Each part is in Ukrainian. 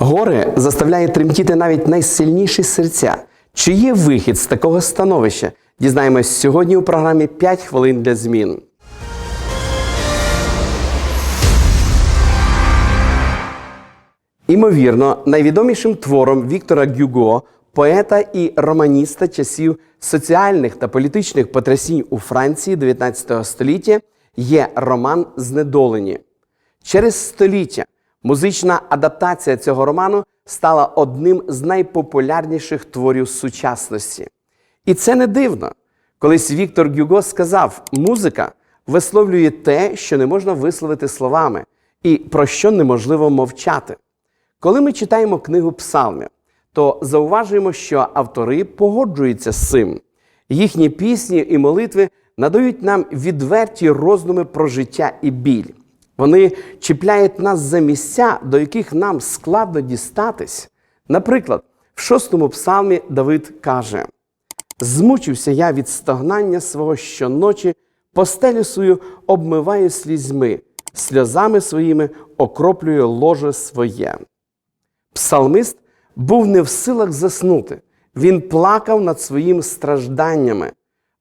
Горе заставляє тремтіти навіть найсильніші серця. Чи є вихід з такого становища? Дізнаємось сьогодні у програмі «5 хвилин для змін. Імовірно, найвідомішим твором Віктора Гюго, поета і романіста часів соціальних та політичних потрясінь у Франції 19 століття є роман Знедолені. Через століття музична адаптація цього роману стала одним з найпопулярніших творів сучасності. І це не дивно. Колись Віктор Гюго сказав: музика висловлює те, що не можна висловити словами, і про що неможливо мовчати. Коли ми читаємо книгу псалмів, то зауважуємо, що автори погоджуються з цим. Їхні пісні і молитви надають нам відверті роздуми про життя і біль. Вони чіпляють нас за місця, до яких нам складно дістатись. Наприклад, в шостому псалмі Давид каже: Змучився я від стогнання свого щоночі, постелю свою обмиваю слізьми, сльозами своїми окроплюю ложе своє. Псалмист був не в силах заснути. Він плакав над своїми стражданнями.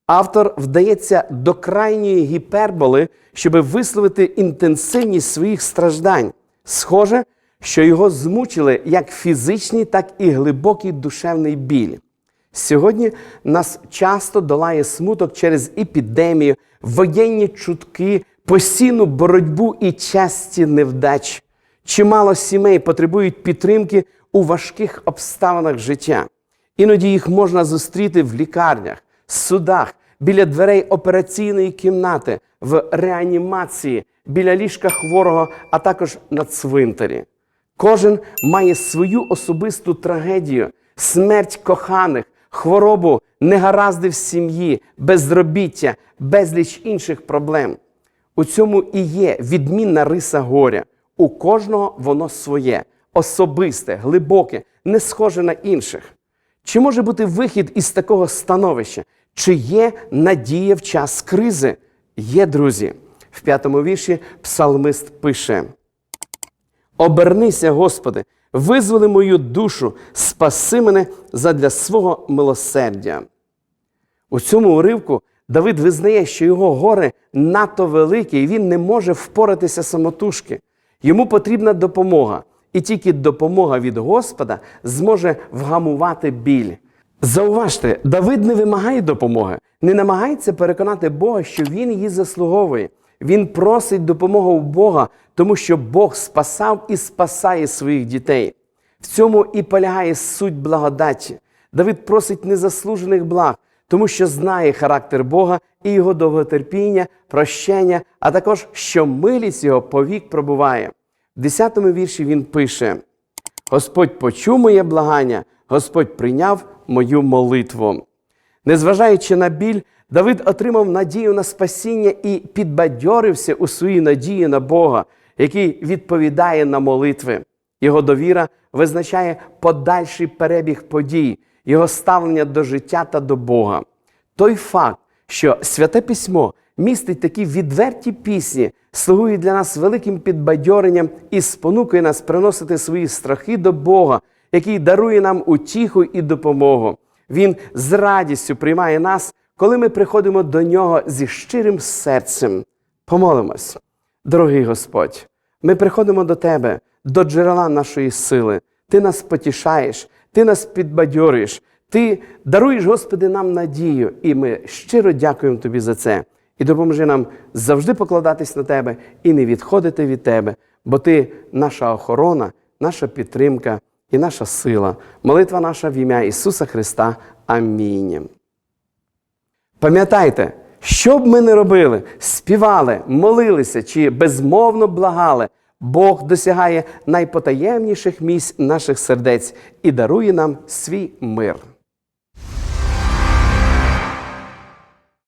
Автор вдається до крайньої гіперболи, щоб висловити інтенсивність своїх страждань. Схоже, що його змучили як фізичний, так і глибокий душевний біль. Сьогодні нас часто долає смуток через епідемію, воєнні чутки, постійну боротьбу і часті невдач. Чимало сімей потребують підтримки у важких обставинах життя. Іноді їх можна зустріти в лікарнях, судах, біля дверей операційної кімнати, в реанімації, біля ліжка хворого, а також на цвинтарі. Кожен має свою особисту трагедію, смерть коханих, хворобу, негаразди в сім'ї, безробіття, безліч інших проблем. У цьому і є відмінна риса горя. У кожного воно своє, особисте, глибоке, не схоже на інших. Чи може бути вихід із такого становища? Чи є надія в час кризи? Є, друзі. В п'ятому вірші псалмист пише: Обернися, Господи, визволи мою душу, спаси мене задля свого милосердя. У цьому уривку Давид визнає, що його горе надто велике, і він не може впоратися самотужки. Йому потрібна допомога, і тільки допомога від Господа зможе вгамувати біль. Зауважте, Давид не вимагає допомоги, не намагається переконати Бога, що він її заслуговує. Він просить допомоги у Бога, тому що Бог спасав і спасає своїх дітей. В цьому і полягає суть благодаті. Давид просить незаслужених благ, тому що знає характер Бога і його довготерпіння, прощення, а також що милість його повік пробуває. В 10-му вірші він пише: Господь почув моє благання, Господь прийняв мою молитву. Незважаючи на біль, Давид отримав надію на спасіння і підбадьорився у своїй надії на Бога, який відповідає на молитви. Його довіра визначає подальший перебіг подій, його ставлення до життя та до Бога. Той факт, що святе письмо містить такі відверті пісні, слугує для нас великим підбадьоренням і спонукує нас приносити свої страхи до Бога, який дарує нам утіху і допомогу. Він з радістю приймає нас, коли ми приходимо до нього зі щирим серцем. Помолимось, дорогий Господь, ми приходимо до Тебе, до джерела нашої сили. Ти нас потішаєш, Ти нас підбадьорюєш, Ти даруєш, Господи, нам надію, і ми щиро дякуємо Тобі за це. І допоможи нам завжди покладатись на Тебе і не відходити від Тебе, бо Ти наша охорона, наша підтримка і наша сила. Молитва наша в ім'я Ісуса Христа. Амінь. Пам'ятайте, що б ми не робили, співали, молилися чи безмовно благали, Бог досягає найпотаємніших місць наших сердець і дарує нам свій мир.